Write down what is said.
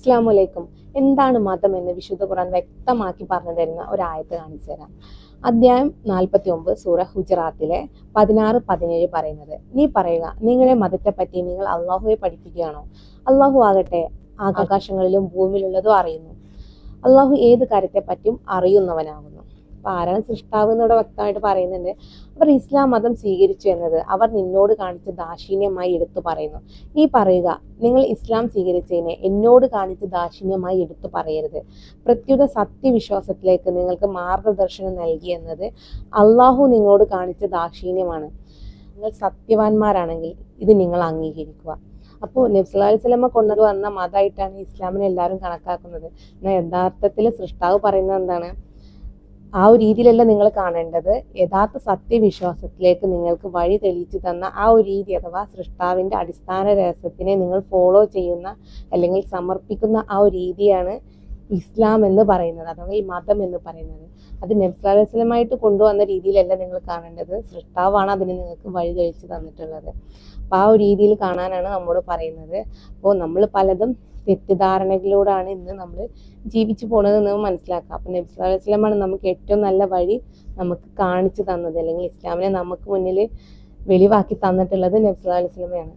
അസ്സാം വലൈക്കും എന്താണ് മതം എന്ന് വിശുദ്ധ ഖുറാൻ വ്യക്തമാക്കി പറഞ്ഞു തരുന്ന ഒരായത്ത് കാണിച്ചു തരാം. അധ്യായം നാൽപ്പത്തി ഒമ്പത് സൂറ ഹുജറാത്തിലെ പതിനാറ് പതിനേഴ് പറയുന്നത്. നീ പറയുക നിങ്ങളെ മതത്തെപ്പറ്റി നിങ്ങൾ അള്ളാഹുവെ പഠിപ്പിക്കുകയാണോ? അള്ളാഹു ആകട്ടെ ആകാശങ്ങളിലും ഭൂമിയിലുള്ളതും അറിയുന്നു. അള്ളാഹു ഏത് കാര്യത്തെ പറ്റിയും അറിയുന്നവനാകുന്നു. ആരാണ് സൃഷ്ടാവ് എന്നിവിടെ വ്യക്തമായിട്ട് പറയുന്നുണ്ട്. അവർ ഇസ്ലാം മതം സ്വീകരിച്ചു എന്നത് അവർ നിന്നോട് കാണിച്ച ദാക്ഷിണ്യമായി എടുത്തു പറയുന്നു. നീ പറയുക നിങ്ങൾ ഇസ്ലാം സ്വീകരിച്ചതിനെ എന്നോട് കാണിച്ച ദാക്ഷിണ്യമായി എടുത്തു പറയരുത്. പ്രത്യുത സത്യവിശ്വാസത്തിലേക്ക് നിങ്ങൾക്ക് മാർഗദർശനം നൽകി എന്നത് അള്ളാഹു നിങ്ങളോട് കാണിച്ച ദാക്ഷിണ്യമാണ്. നിങ്ങൾ സത്യവാന്മാരാണെങ്കിൽ ഇത് നിങ്ങൾ അംഗീകരിക്കുക. അപ്പോൾ നബ്സുലി സ്വലമ കൊണ്ടുവന്ന മതമായിട്ടാണ് ഇസ്ലാമിനെ എല്ലാവരും കണക്കാക്കുന്നത്. എന്നാൽ യഥാർത്ഥത്തിൽ സൃഷ്ടാവ് പറയുന്നത് എന്താണ്? ആ ഒരു രീതിയിലല്ല നിങ്ങൾ കാണേണ്ടത്. യഥാർത്ഥ സത്യവിശ്വാസത്തിലേക്ക് നിങ്ങൾക്ക് വഴി തെളിയിച്ചു തന്ന ആ ഒരു രീതി അഥവാ സൃഷ്ടാവിന്റെ അടിസ്ഥാന രഹസ്യത്തിനെ നിങ്ങൾ ഫോളോ ചെയ്യുന്ന അല്ലെങ്കിൽ സമർപ്പിക്കുന്ന ആ ഒരു രീതിയാണ് ഇസ്ലാം എന്ന് പറയുന്നത് അഥവാ ഈ മതം എന്ന് പറയുന്നത്. അത് നബ്സാലസ്ലമായിട്ട് കൊണ്ടുവന്ന രീതിയിലല്ല നിങ്ങൾ കാണേണ്ടത്. സൃഷ്ടാവാണ് അതിന് നിങ്ങൾക്ക് വഴി കഴിച്ച് തന്നിട്ടുള്ളത്. അപ്പം ആ ഒരു രീതിയിൽ കാണാനാണ് നമ്മോട് പറയുന്നത്. അപ്പോൾ നമ്മൾ പലതും തെറ്റിദ്ധാരണകളിലൂടെയാണ് ഇന്ന് നമ്മൾ ജീവിച്ചു പോണത് എന്ന് മനസ്സിലാക്കുക അപ്പം നബ്സാലസ്ലമാണ് നമുക്ക് ഏറ്റവും നല്ല വഴി നമുക്ക് കാണിച്ചു തന്നത് അല്ലെങ്കിൽ ഇസ്ലാമിനെ നമുക്ക് മുന്നിൽ വെളിവാക്കി തന്നിട്ടുള്ളത് നബ്സാലസ്ലമയാണ്.